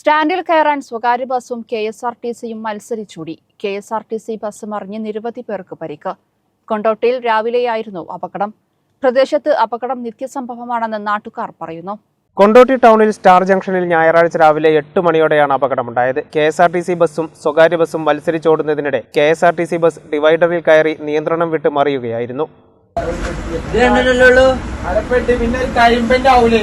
സ്റ്റാൻഡിൽ കയറാൻ സ്വകാര്യ ബസ്സും കെ എസ് ആർ ടി സിയും മത്സരിച്ചൂടി. K S R T C bus മറിഞ്ഞ് നിരവധി പേർക്ക് പരിക്ക്. കൊണ്ടോട്ടിയിൽ രാവിലെയായിരുന്നു അപകടം. പ്രദേശത്ത് അപകടം നിത്യസംഭവമാണെന്ന് നാട്ടുകാർ പറയുന്നു. കൊണ്ടോട്ടി ടൗണിൽ സ്റ്റാർ ജംഗ്ഷനിൽ ഞായറാഴ്ച രാവിലെ എട്ട് മണിയോടെയാണ് അപകടമുണ്ടായത്. K S R T C ബസ്സും സ്വകാര്യ ബസ്സും മത്സരിച്ചോടുന്നതിനിടെ K S R T C bus ഡിവൈഡറിൽ കയറി നിയന്ത്രണം വിട്ട് മറിയുകയായിരുന്നു ഇത് രണ്ടെണ്ണല്ലേ ഉള്ളൂ അരപ്പെട്ടി പിന്നെ ഒരു കരിമ്പന്റെ ആവൂലേ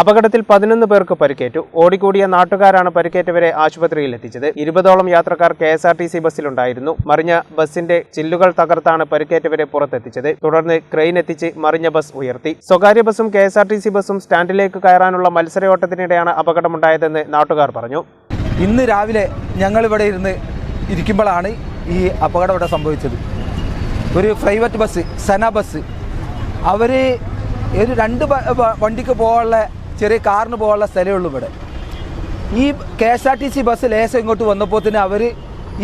അപകടത്തിൽ പതിനൊന്ന് പേർക്ക് പരിക്കേറ്റു. ഓടിക്കൂടിയ നാട്ടുകാരാണ് പരിക്കേറ്റവരെ ആശുപത്രിയിൽ എത്തിച്ചത് ഇരുപതോളം യാത്രക്കാർ K S R T C ബസ്സിലുണ്ടായിരുന്നു. മറിഞ്ഞ ബസിന്റെ ചില്ലുകൾ തകർത്താണ് പരിക്കേറ്റവരെ പുറത്തെത്തിച്ചത്. തുടർന്ന് ക്രെയിൻ എത്തിച്ച് മറിഞ്ഞ ബസ് ഉയർത്തി. സ്വകാര്യ ബസ്സും K S R T C ബസ്സും സ്റ്റാൻഡിലേക്ക് കയറാനുള്ള മത്സരയോട്ടത്തിനിടെയാണ് അപകടമുണ്ടായതെന്ന് നാട്ടുകാർ പറഞ്ഞു. ഇന്ന് രാവിലെ ഞങ്ങളിവിടെ ഇരുന്ന് ഇരിക്കുമ്പോഴാണ് ഈ അപകടം ഇവിടെ സംഭവിച്ചത്. ഒരു പ്രൈവറ്റ് ബസ് സന ബസ് അവർ ഒരു രണ്ട് വണ്ടിക്ക് പോകാനുള്ള ചെറിയ കാറിന് പോകാനുള്ള സ്ഥലമേ ഉള്ളൂ ഇവിടെ. ഈ K S R T C bus ലേശം ഇങ്ങോട്ട് വന്നപ്പോൾ തന്നെ അവർ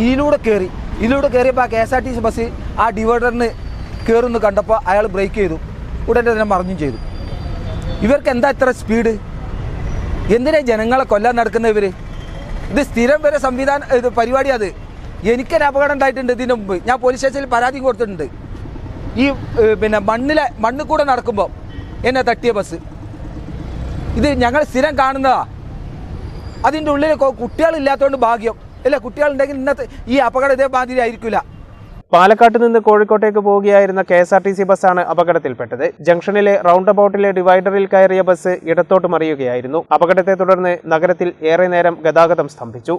ഇതിലൂടെ കയറി ഇതിലൂടെ കയറിയപ്പോൾ ആ K S R T C bus ആ ഡിവൈഡറിന് കയറുന്നു കണ്ടപ്പോൾ അയാൾ ബ്രേക്ക് ചെയ്തു. ഉടനെ തന്നെ മറിഞ്ഞും ചെയ്തു. ഇവർക്ക് എന്താ ഇത്ര സ്പീഡ്? എന്തിനാ ജനങ്ങളെ കൊല്ലാൻ നടക്കുന്ന ഇവർ ഇത് സ്ഥിരം വരെ സംവിധാനം ഇത് പരിപാടി അത്. എനിക്കൊരു അപകടം ഉണ്ടായിട്ടുണ്ട് ഇതിന് മുമ്പ്. ഞാൻ പോലീസ് സ്റ്റേഷനിൽ പരാതി കൊടുത്തിട്ടുണ്ട്. ഈ പിന്നെ മണ്ണിലെ മണ്ണിൽ കൂടെ നടക്കുമ്പോൾ എന്നെ തട്ടിയ ബസ് ഇത് ഞങ്ങൾ സ്ഥിരം കാണുന്നതാ. അതിന്റെ ഉള്ളിൽ കുട്ടികളില്ലാത്തതുകൊണ്ട് ഭാഗ്യം. അല്ല കുട്ടികളുണ്ടെങ്കിൽ ഇന്നത്തെ ഈ അപകടം ഇതേമാതിരി ആയിരിക്കില്ല പാലക്കാട്ട് നിന്ന് കോഴിക്കോട്ടേക്ക് പോവുകയായിരുന്ന K S R T C ബസ്സാണ് അപകടത്തിൽപ്പെട്ടത്. ജംഗ്ഷനിലെ റൗണ്ട് അബൌട്ടിലെ ഡിവൈഡറിൽ കയറിയ ബസ് ഇടത്തോട്ട് മറിയുകയായിരുന്നു. അപകടത്തെ തുടർന്ന് നഗരത്തിൽ ഏറെ നേരം ഗതാഗതം സ്തംഭിച്ചു.